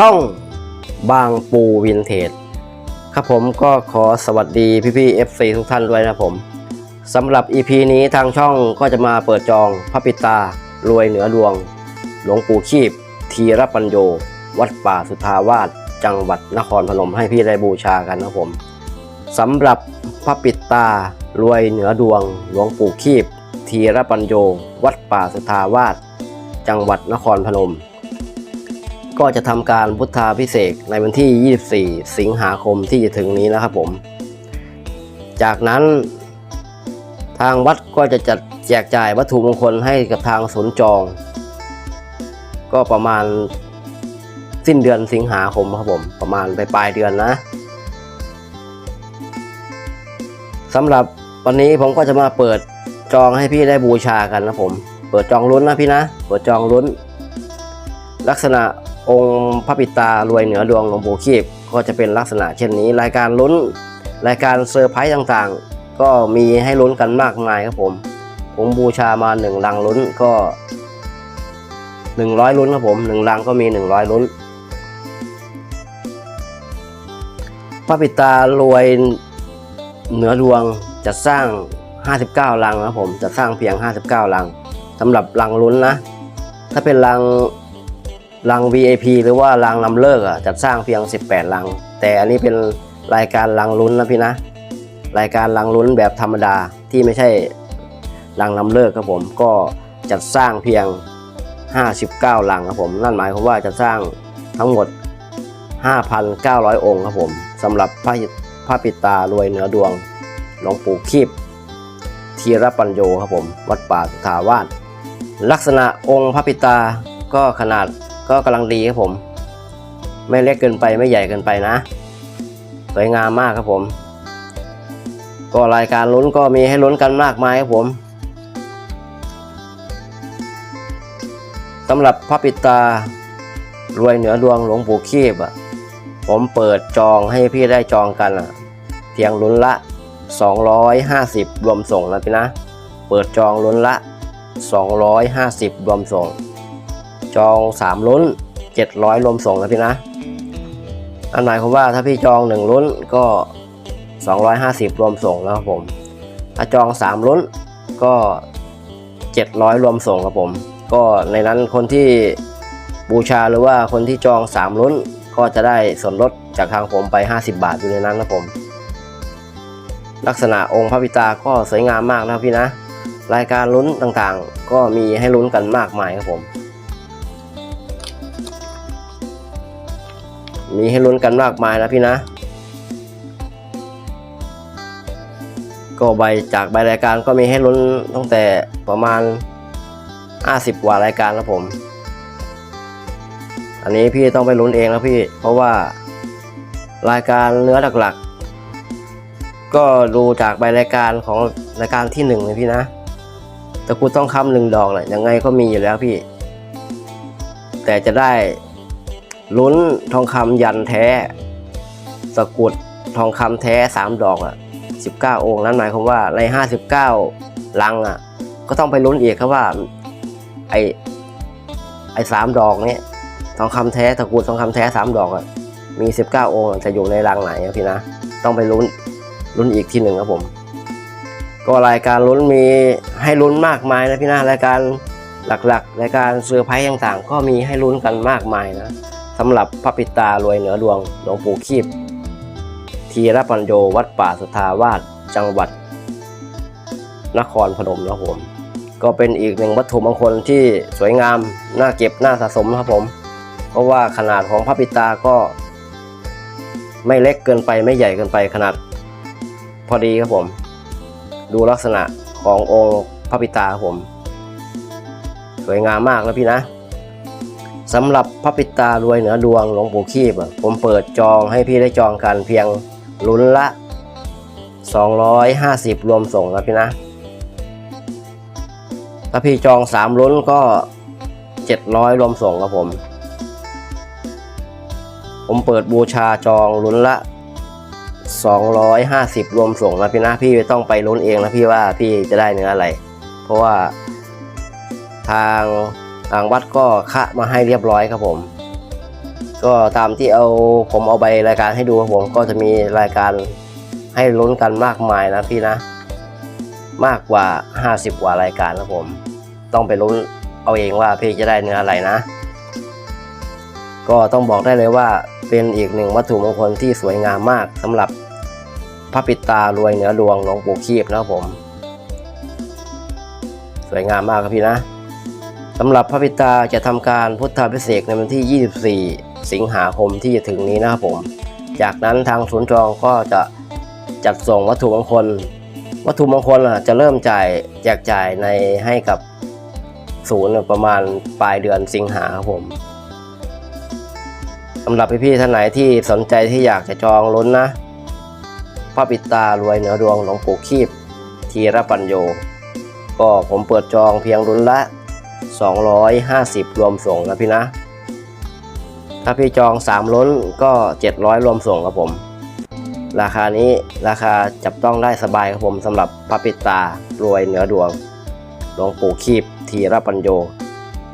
ช่องบางปูวินเทจครับผมก็ขอสวัสดีพี่ๆ FC ทุกท่านด้วยนะผมสำหรับ EP นี้ทางช่องก็จะมาเปิดจองพระปิตารวยเหนือดวง หลวงปู่ชีพ ทีรปัญโย วัดป่าสุทาวาสจังหวัดนครพนมให้พี่ได้บูชากันนะผมสำหรับพระปิตารวยเหนือดวง หลวงปู่ชีพทีรปัญโย วัดป่าสุทาวาสจังหวัดนครพนม ก็จะทำการพุทธาพิเศษในวันที่ 24 สิงหาคมที่จะถึงนี้นะครับผม จากนั้น ทางวัดก็จะจัดแจกจ่ายวัตถุมงคลให้กับทางศูนย์จอง ก็ประมาณสิ้นเดือนสิงหาคมครับผม ประมาณปปลายเดือนนะสำหรับวันนี้ผมก็จะมาเปิดจองให้พี่ได้บูชากันนะผม เปิดจองลุ้นนะพี่นะ เปิดจองลุ้น ลักษณะ องค์พระปิตารวยเหนือดวงหลวงปู่คีบก็จะเป็นลักษณะเช่นนี้ รายการลุ้นรายการเซอร์ไพรส์ต่างๆ ก็มีให้ลุ้นกันมากมายครับผม ผมบูชามาหนึ่งลังลุ้นก็หนึ่งร้อยลุ้นครับผมหนึ่งลังก็มีหนึ่งร้อยลุ้นพระปิตารวยเหนือดวงจะสร้าง 59 ลังนะครับผมจะสร้างเพียง 59 ลังสำหรับลังลุ้นนะ ถ้าเป็นลัง ลัง VIP หรือว่าลังนำเลิกอะจัดสร้างเพียง 18ลัง แต่อันนี้เป็นรายการลังลุ้นนะพี่นะ รายการลังลุ้นแบบธรรมดาที่ไม่ใช่ลังนำเลิกครับผมก็จัดสร้างเพียง 59ลังครับผมนั่นหมายความว่าจะสร้างทั้งหมด 5,900 องค์ครับผมสำหรับพระพระปิตารวยเหนือดวงหลวงปู่คีบทีรปัญโยครับผม วัดป่าสุทาวาสลักษณะองค์พระปิตาก็ขนาด ก็กำลังดีครับผม ไม่เล็กเกินไปไม่ใหญ่เกินไปนะ สวยงามมากครับผม ก็รายการลุ้นก็มีให้ลุ้นกันมากมายครับผมสำหรับพระปิตารวยเหนือดวงหลวงปู่คีบอะผมเปิดจองให้พี่ได้จองกันอะ เพียงลุ้นละ 250 รวมส่งนะพี่นะ เปิดจองลุ้นละ 250 รวมส่ง จอง 3 ลุ้น 700 รวมส่งนะพี่นะ อันหมายความว่าถ้าพี่จอง 1 ลุ้นก็ 250 รวมส่งนะครับผม ถ้าจอง 3 ลุ้นก็ 700 รวมส่งครับผม ก็ในนั้นคนที่บูชาหรือว่าคนที่จอง 3 ลุ้นก็จะได้ส่วนลดจากทางผมไป 50 บาทอยู่ในนั้นนะผม ลักษณะองค์พระปิตาก็สวยงามมากนะพี่นะ รายการลุ้นต่างๆ ก็มีให้ลุ้นกันมากมายครับผม มีให้ลุ้นกันมากมายนะพี่นะ ก็ใบจากใบรายการก็มีให้ลุ้นตั้งแต่ประมาณ 50กว่ารายการแล้วผม อันนี้พี่ต้องไปลุ้นเองแล้วพี่ เพราะว่ารายการเนื้อหลักๆ ก็ดูจากใบรายการของรายการที่หนึ่งเลยพี่นะตะกรุดต้องคำหนึ่งดอกแหละยังไงก็มีอยู่แล้วพี่ แต่จะได้ ลุ้นทองคำยันแท้ตะกุดทองคำแท้สามดอกอะสิบเก้าองค์นั้นหมายความว่าในห้าสิบเก้าลังอะ ก็ต้องไปลุ้นอีกครับว่า ไอไอสามดอกนี้ทองคำแท้ตะกุดทองคำแท้สามดอกอะมีสิบเก้าองค์จะอยู่ในรังไหนพี่นะ ต้องไปลุ้นลุ้นอีกทีหนึ่งครับผม ก็รายการลุ้นมีให้ลุ้นมากมายนะพี่นะรายการหลักๆรายการเซอร์ไพรส์ต่างๆ ก็มีให้ลุ้นกันมากมายนะ สำหรับพระปิตารวยเหนือดวงหลวงปู่คีบทีรปัญโยวัดป่าสุทาวาสจังหวัด นครพนมนะผม ก็เป็นอีกหนึ่งวัตถุมงคลที่สวยงาม น่าเก็บน่าสะสมนะครับผม เพราะว่าขนาดของพระปิตาก็ ไม่เล็กเกินไปไม่ใหญ่เกินไปขนาด พอดีครับผม ดูลักษณะขององค์พระปิตาครับผม สวยงามมากนะพี่นะ สำหรับพระปิตารวยเหนือดวงหลวงปู่คีบผมเปิดจองให้พี่ได้จองกันเพียงลุ้นละ 250 รวมส่งนะพี่นะ ถ้าพี่จอง 3 ลุ้นก็ 700 รวมส่งครับผม ผมเปิดบูชาจองลุ้นละ 250 รวมส่งนะพี่นะ พี่ต้องไปลุ้นเองนะพี่ว่าพี่จะได้เนื้ออะไร เพราะว่าทาง ทางวัดก็คะมาให้เรียบร้อยครับผม ก็ตามที่เอาผมเอาใบรายการให้ดูครับผมก็จะมีรายการให้ลุ้นกันมากมายนะพี่นะ มากกว่า 50 กว่ารายการครับผม ต้องไปลุ้นเอาเองว่าพี่จะได้เนื้ออะไรนะ ก็ต้องบอกได้เลยว่าเป็นอีกหนึ่งวัตถุมงคลที่สวยงามมากสำหรับพระปิดตารวยเหนือดวงหลวงปู่คีบนะครับผม สวยงามมากครับพี่นะ สำหรับพระปิตาจะทำการพุทธาพิเศษในวันที่ 24 สิงหาคมที่จะถึงนี้นะครับผม จากนั้นทางศูนย์จองก็จะจัดส่งวัตถุมงคล วัตถุมงคลอะจะเริ่มจ่ายแจกจ่ายในให้กับศูนย์ประมาณปลายเดือนสิงหาครับผมสำหรับพี่ๆท่านไหนที่สนใจที่อยากจะจองลุ้นนะพระปิตารวยเหนือดวงหลวงปู่คีบทีรปัญโย ก็ผมเปิดจองเพียงรุ่นละ 250 รวมส่งนะพี่นะ ถ้าพี่จอง 3 ล้นก็ 700 รวมส่งครับผม ราคานี้ราคาจับต้องได้สบายครับผมสำหรับพระปิตารวยเหนือดวงหลวงปู่คีบทีรปัญโย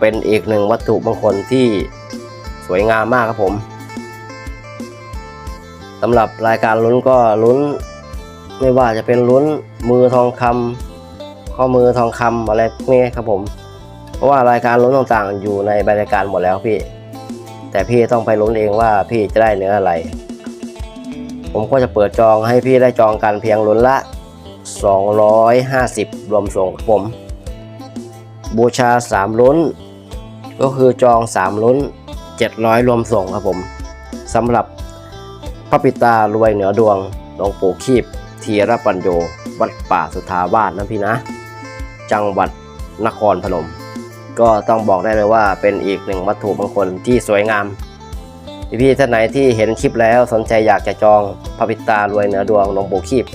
เป็นอีกหนึ่งวัตถุมงคลที่สวยงามมากครับผมสำหรับรายการลุ้นก็ลุ้น ไม่ว่าจะเป็นลุ้นมือทองคำข้อมือทองคำอะไรพวกนี้ครับผม เพราะว่ารายการลุ้นต่างๆ อยู่ในบรายการหมดแล้วพี่ แต่พี่ต้องไปลุ้นเองว่าพี่จะได้เนื้ออะไร ผมก็จะเปิดจองให้พี่ได้จองกันเพียงลุ้นละ 250 รวมส่งครับผม บูชา 3ลุ้น ก็คือจอง 3ลุ้น 700 รวมส่งครับผมสำหรับพระปิตารวยเหนือดวงหลวงปู่คีบทีรปัญโยวัดป่าสุทาวาสนะพี่นะ จังหวัดนครพนม ก็ต้องบอกได้เลยว่าเป็นอีกหนึ่งวัตถุมงคลที่สวยงามพี่ๆท่านไหนที่เห็นคลิปแล้วสนใจอยากจะจองพระปิตารวยเหนือดวงหลวงปู่คีบ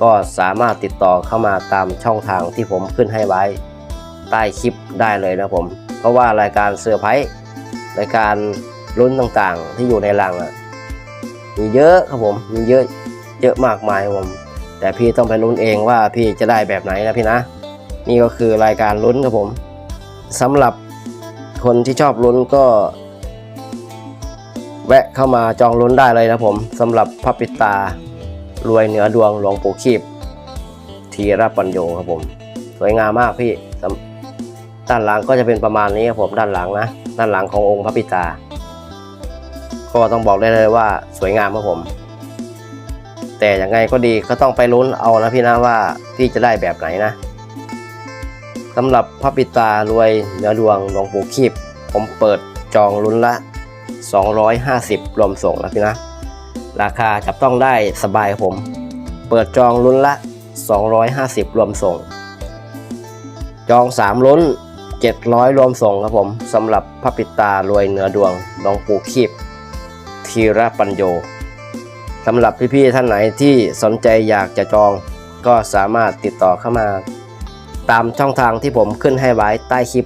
ก็สามารถติดต่อเข้ามาตามช่องทางที่ผมขึ้นให้ไว้ใต้คลิปได้เลยนะผม เพราะว่ารายการเซอร์ไพรรายการลุ้นต่างๆ ที่อยู่ในรังอะมีเยอะครับผมมีเยอะเยอะมากมายครับผม แต่พี่ต้องไปลุ้นเองว่าพี่จะได้แบบไหนนะพี่นะ นี่ก็คือรายการลุ้นครับผม สำหรับคนที่ชอบลุ้นก็ แวะเข้ามาจองลุ้นได้เลยนะผมสำหรับพระปิตารวยเหนือดวงหลวงปู่คีบทีระปัญโยครับผม สวยงามมากพี่ด้านหลังก็จะเป็นประมาณนี้ครับผมด้านหลังนะด้านหลังขององค์พระปิตา ก็ต้องบอกได้เลยว่าสวยงามครับผม แต่ยังไงก็ดีก็ต้องไปลุ้นเอานะพี่นะว่าพี่จะได้แบบไหนนะ สำหรับพระปิตารวยเหนือดวงหลวงปู่คีบผมเปิดจองลุ้นละ 250 รวมส่งนะพี่นะ ราคาจับต้องได้สบายผม เปิดจองลุ้นละ 250 รวมส่ง จอง 3 ลุ้น 700 รวมส่งครับผมสำหรับพระปิตารวยเหนือดวงหลวงปู่คีบทีระปัญโยสำหรับพี่ๆท่านไหนที่สนใจอยากจะจองก็สามารถติดต่อเข้ามา ตามช่องทางที่ผมขึ้นให้ไว้ใต้คลิป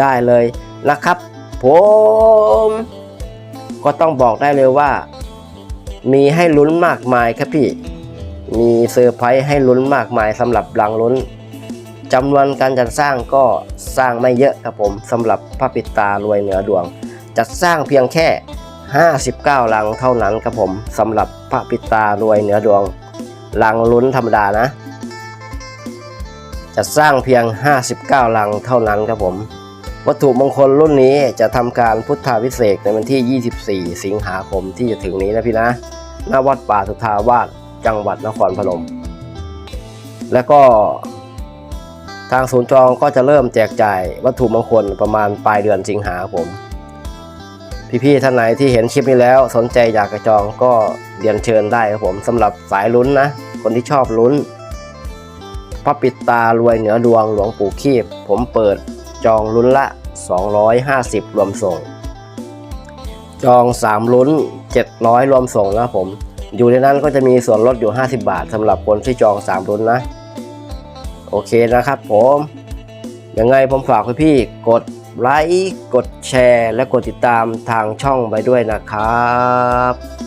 ได้เลยนะครับ ผมก็ต้องบอกได้เลยว่า มีให้ลุ้นมากมายครับพี่ มีเซอร์ไพรส์ให้ลุ้นมากมายสำหรับรังลุ้นจำนวนการจัดสร้างก็สร้างไม่เยอะครับผมสำหรับพระปิตารวยเหนือดวง จัดสร้างเพียงแค่ 59 ลังเท่านั้นครับผมสำหรับพระปิตารวยเหนือดวงลังลุ้นธรรมดานะ จะสร้างเพียง 59 ลังเท่านั้นครับผม วัตถุมงคลรุ่นนี้จะทำการพุทธาพิเศษในวันที่ 24 สิงหาคมที่จะถึงนี้นะพี่นะหน้าวัดป่าสุทาวาสจังหวัดนครพนม แล้วก็ทางศูนย์จองก็จะเริ่มแจกจ่ายวัตถุมงคลประมาณปลายเดือนสิงหาคม พี่ๆท่านไหนที่เห็นคลิปนี้แล้วสนใจอยากจะจองก็เรียนเชิญได้ครับผมสำหรับสายลุ้นนะ คนที่ชอบลุ้น ระปิดตารวยเหนือดวงหลวงปู่คีบ ผมเปิดจองลุ้นละ 250 รวมส่ง จอง 3 ลุ้น 700 รวมส่งนะผม อยู่ในนั้นก็จะมีส่วนลดอยู่ 50 บาทสำหรับคนที่จอง 3 ลุ้นนะ โอเคนะครับผมยังไงผมฝากพี่ๆกดไลค์ กดแชร์ และกดติดตามทางช่องไปด้วยนะครับ